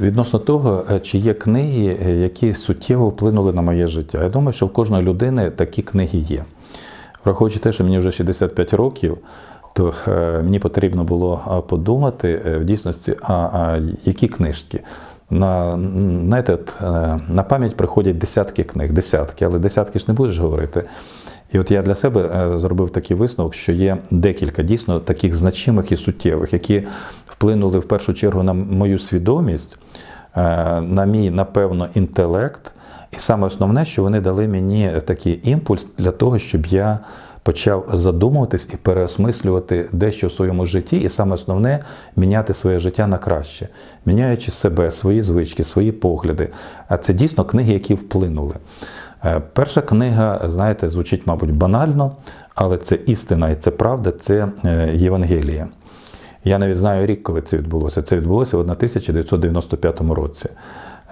Відносно того, е, чи є книги, е, які суттєво вплинули на моє життя. Я думаю, що в кожної людини такі книги є. Враховуючи те, що мені вже 65 років, то е, мені потрібно було подумати в дійсності, а, а які книжки. На, знаєте, на пам'ять приходять десятки книг, десятки, але десятки ж не будеш говорити. І от я для себе е, зробив такий висновок, що є декілька дійсно таких значимих і суттєвих, які вплинули в першу чергу на мою свідомість, е, на мій, напевно, інтелект. І саме основне, що вони дали мені такий імпульс для того, щоб я почав задумуватись і переосмислювати дещо в своєму житті, і саме основне міняти своє життя на краще, міняючи себе, свої звички, свої погляди. А це дійсно книги, які вплинули. Е, Перша книга, знаєте, звучить, мабуть, банально, але це істина і це правда, це е, Євангеліє. Я навіть знаю рік, коли це відбулося. Це відбулося в 1995 році.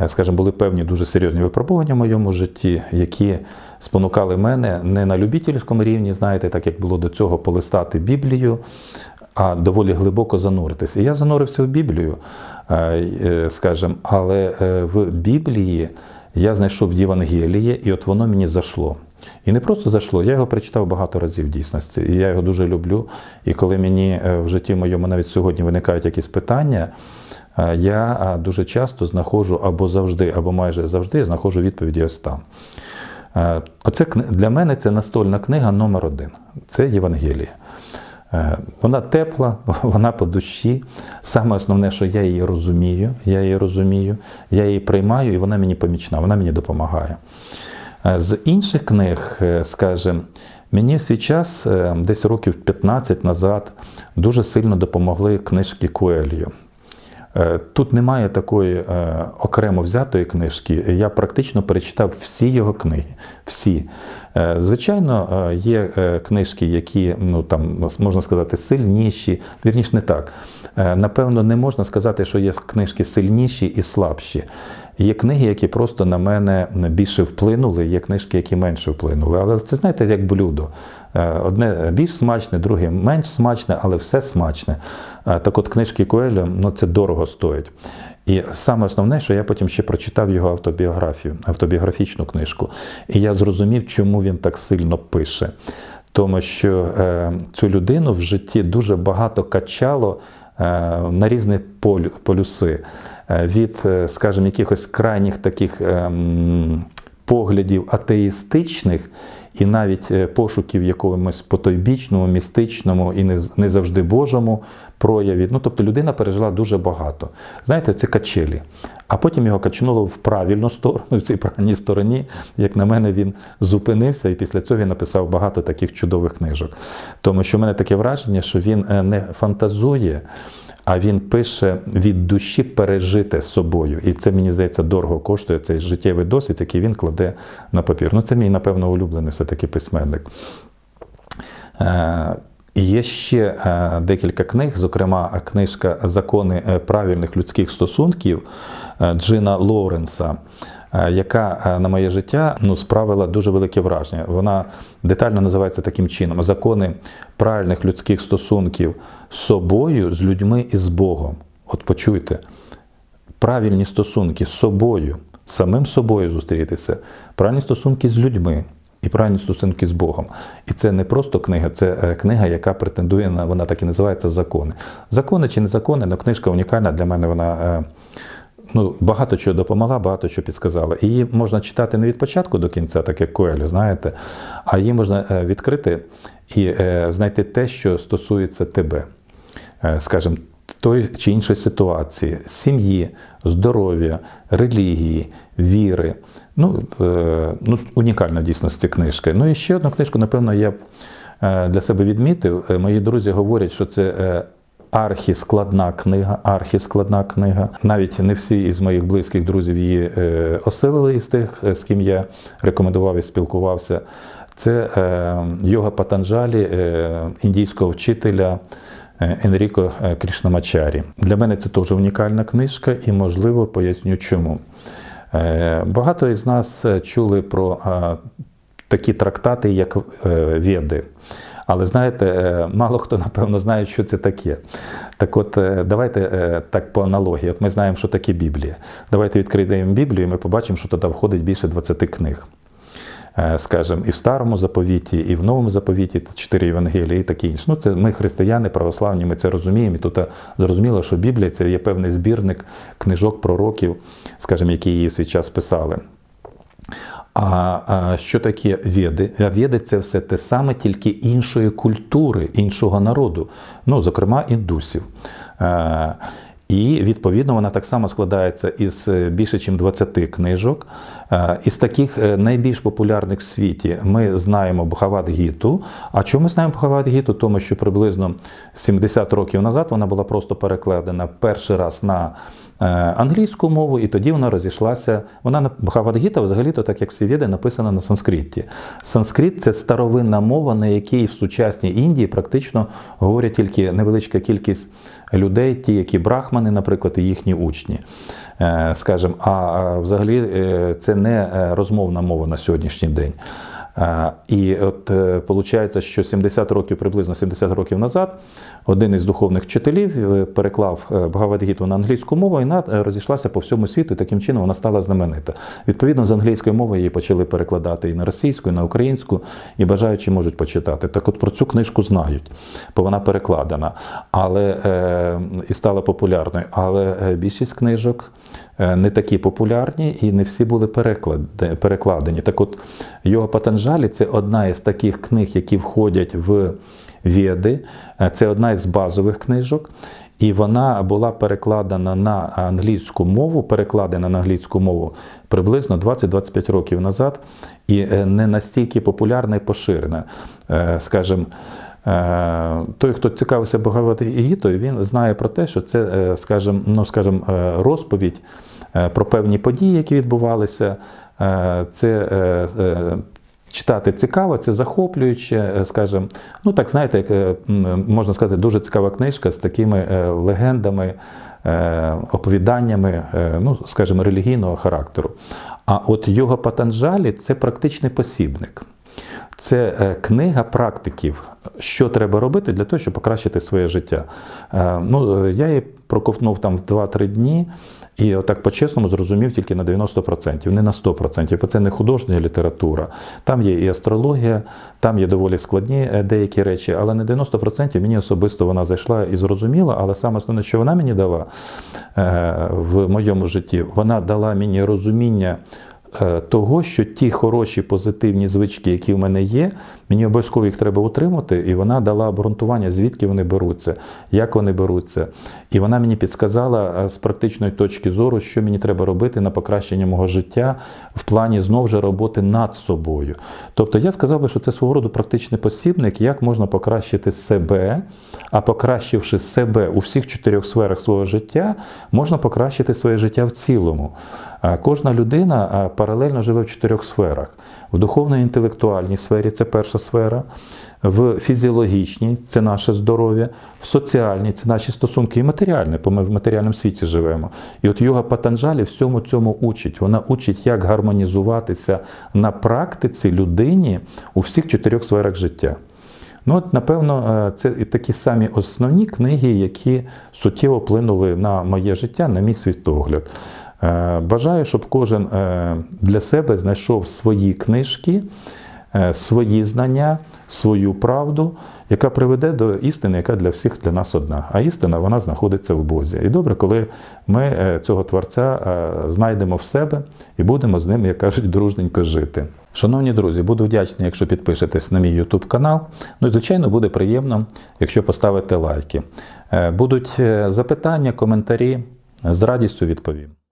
Е, Скажімо, були певні дуже серйозні випробування в моєму житті, які спонукали мене не на любительському рівні, знаєте, так як було до цього, полистати Біблію, а доволі глибоко зануритися. І я занурився в Біблію, скажімо, але в Біблії я знайшов Євангеліє, і от воно мені зайшло. І не просто зайшло, я його прочитав багато разів дійсності. І я його дуже люблю. І коли мені е, в житті моєму навіть сьогодні виникають якісь питання, е, я е, дуже часто знаходжу або завжди, або майже завжди знаходжу відповіді ось там. Оце для мене це настольна книга номер один. Це Євангеліє. Е, Вона тепла, вона по душі. Саме основне, що я її розумію, я її розумію, я її приймаю, і вона мені помічна, вона мені допомагає. Е, З інших книг, е, скажімо, мені в свій час, десь років 15 назад, дуже сильно допомогли книжки Коельо. Е, Тут немає такої е, окремо взятої книжки. Я практично перечитав всі його книги. Всі. Е, Звичайно, є книжки, які, ну там можна сказати, сильніші, вірніш не так. Напевно, не можна сказати, що є книжки сильніші і слабші. Є книги, які просто на мене більше вплинули, є книжки, які менше вплинули. Але це знаєте, як блюдо. Е, Одне більш смачне, друге менш смачне, але все смачне. Е, Так от книжки Коеля, ну це дорого стоїть. І саме основне, що я потім ще прочитав його автобіографію, автобіографічну книжку. І я зрозумів, чому він так сильно пише. Тому що е, цю людину в житті дуже багато качало е, на різні полю, полюси. Е, від, е, скажімо, якихось крайніх таких ем, поглядів атеїстичних і навіть е, пошуків якомусь потойбічному, містичному і не, завжди Божому прояві. Ну, тобто людина пережила дуже багато. Знаєте, це качелі. А потім його качнуло в правильну сторону, в цій правильній стороні. Як на мене, він зупинився, і після цього він написав багато таких чудових книжок. Тому що в мене таке враження, що він не фантазує. А він пише від душі пережити собою. І це, мені здається, дорого коштує цей життєвий досвід, який він кладе на папір. Ну, це мій, напевно, улюблений все-таки письменник. Є ще е, декілька книг, зокрема, книжка Закони е, правильних людських стосунків е, Джина Лоуренса, яка на моє життя ну, справила дуже велике враження. Вона детально називається таким чином: Закони правильних людських стосунків з собою, з людьми і з Богом. От почуйте, правильні стосунки з собою, самим собою зустрітися, правильні стосунки з людьми. І правильні стосунки з Богом. І це не просто книга, це е, книга, яка претендує на вона так і називається закони. Закони чи не закони, але книжка унікальна для мене. Вона е, ну, багато чого допомогла, багато чого підсказала. Її можна читати не від початку до кінця, так як Коелю, знаєте, а її можна е, відкрити і знайти те, що стосується тебе. Скажімо, той чи іншої ситуації, сім'ї, здоров'я, релігії, віри. Ну, е, ну, унікальна дійсності книжка. Ну і ще одну книжку, напевно, я е, для себе відмітив. Е, Мої друзі говорять, що це е, архіскладна книга, архіскладна книга. Навіть не всі із моїх близьких друзів її осилили із тих, з ким я рекомендував і спілкувався. Це йога Патанджалі, індійського вчителя. Е, Енріко е, Крішнамачарі. Для мене це теж унікальна книжка, і, можливо, поясню чому. Е, Багато із нас чули про такі трактати, як Веди. Але знаєте, мало хто напевно знає, що це таке. Так от, давайте так по аналогії. От ми знаємо, що таке Біблія. Давайте відкриємо Біблію, і ми побачимо, що туди входить більше 20 книг. Е, Скажем, і в старому заповіті, і в новому заповіті, чотири Євангелії і таке інше. Ну, це ми християни, православні, ми це розуміємо. І тут е, зрозуміло, що Біблія це є певний збірник книжок пророків, скажімо, які її в свій час писали. А, а що таке веди? А веди це все те саме, тільки іншої культури, іншого народу, ну, зокрема, індусів. І відповідно вона так само складається із е, більше, ніж 20 книжок. Е, Із таких е, найбільш популярних в світі ми знаємо Бхават Гіту. А чому ми знаємо Бхават Гіту? Тому що приблизно 70 років назад вона була просто перекладена перший раз на англійську мову, і тоді вона розійшлася. Вона на Бхавад-гіта, взагалі-то, так як всі віди, написана на санскриті. Санскрит це старовинна мова, на якій в сучасній Індії практично говорять тільки невеличка кількість людей, ті, які брахмани, наприклад, і їхні учні. Е, Скажем, а взагалі е, це не е, розмовна мова на сьогоднішній день. Е, І от виходить, що 70 років, приблизно 70 років назад, один із духовних вчителів е, переклав е, на англійську мову і вона е, розійшлася по всьому світу, і таким чином вона стала знаменита. Відповідно, з англійської мови її почали перекладати і на російську, і на українську, і бажаючі можуть почитати. Так от про цю книжку знають, бо вона перекладена, але е, і стала популярною. Але е, більшість книжок е, не такі популярні і не всі були переклад- перекладені. Так от Йога Патанджалі це одна із таких книг, які входять в Веди. Е, Це одна із базових книжок. І вона була перекладена на англійську мову, перекладена на англійську мову приблизно 20-25 років назад, і е, не настільки популярна і поширена. Е, Скажем, той, хто цікавився Бхагавад-гітою, він знає про те, що це, скажем, ну, скажем, розповідь про певні події, які відбувалися. Це Читати цікаво, це захоплююче, е, скажімо, ну так знаєте, як е, можна сказати, дуже цікава книжка з такими е, легендами, оповіданнями, ну, скажімо, релігійного характеру. А от йога Патанджалі це практичний посібник. Це книга практиків, що треба робити для того, щоб покращити своє життя. Ну, я її проковтнув там 2-3 дні. І отак по-чесному зрозумів тільки на 90%, не на 100%, бо це не художня література. Там є і астрологія, там є доволі складні е, деякі речі, але на 90% мені особисто вона зайшла і зрозуміла. Але саме основне, що вона мені дала е, в моєму житті, вона дала мені розуміння. Е, Того, що ті хороші позитивні звички, які в мене є, мені обов'язково їх треба утримати, і вона дала обґрунтування, звідки вони беруться, як вони беруться. І вона мені підсказала е, з практичної точки зору, що мені треба робити на покращення мого життя в плані знов же роботи над собою. Тобто я сказав би, що це свого роду практичний посібник, як можна покращити себе, а покращивши себе у всіх чотирьох сферах свого життя, можна покращити своє життя в цілому. Кожна людина паралельно живе в чотирьох сферах: в духовно-інтелектуальній сфері це перша сфера, в фізіологічній це наше здоров'я, в соціальній це наші стосунки і матеріальне, бо ми в матеріальному світі живемо. І от йога Патанджалі всьому цьому учить. Вона учить, як гармонізуватися на практиці людині у всіх чотирьох сферах життя. Ну, от, напевно, е, це і такі самі основні книги, які суттєво вплинули на моє життя, на мій світогляд. Е, Бажаю, щоб кожен е, для себе знайшов свої книжки, е, свої знання, свою правду, яка приведе до істини, яка для всіх для нас одна. А істина вона знаходиться в Бозі. І добре, коли ми цього Творця знайдемо в себе і будемо з ним, як кажуть, дружненько жити. Шановні друзі, буду вдячний, якщо підпишетесь на мій YouTube канал. Ну і звичайно буде приємно, якщо поставите лайки. Будуть запитання, коментарі, з радістю відповім.